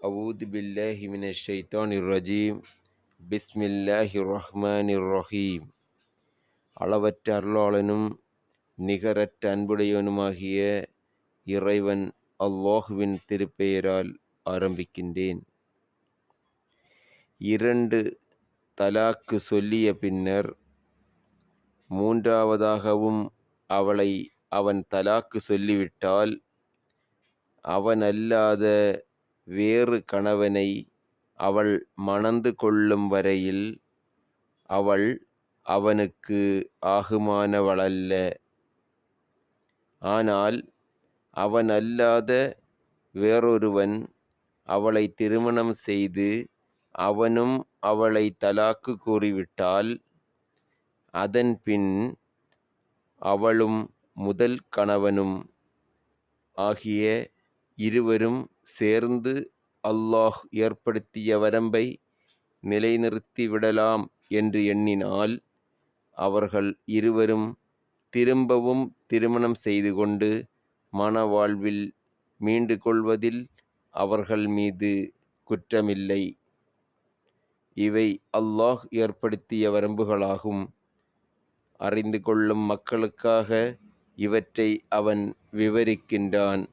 أعوذ بالله من الشيطان الرجيم بسم الله الرحمن الرحيم அளவற்ற அருளாளனும் நிகரற்ற அன்புடையவனுமாகிய இறைவன் அல்லாஹுவின் திருப்பெயரால் ஆரம்பிக்கின்றேன் இரண்டு தலாக்கு சொல்லிய பின்னர் மூன்றாவதாகவும் அவளை அவன் தலாக்கு சொல்லிவிட்டால் அவன் அல்லாத வேறு கணவனை அவள் மணந்து கொள்ளும் வரையில் அவள் அவனுக்கு ஆகுமானவளல்ல. ஆனால் அவன் அல்லாத வேறொருவன் அவளை திருமணம் செய்து அவனும் அவளை தலாக்கு கூறிவிட்டால் அதன் பின் அவளும் முதல் கணவனும் ஆகிய இருவரும் சேர்ந்து அல்லாஹ் ஏற்படுத்திய வரம்பை நிலைநிறுத்திவிடலாம் என்று எண்ணினால் அவர்கள் இருவரும் திரும்பவும் திருமணம் செய்து கொண்டு மணவாழ்வில் மீண்டு கொள்வதில் அவர்கள் மீது குற்றமில்லை. இவை அல்லாஹ் ஏற்படுத்திய வரம்புகளாகும். அறிந்து கொள்ளும் மக்களுக்காக இவற்றை அவன் விவரிக்கின்றான்.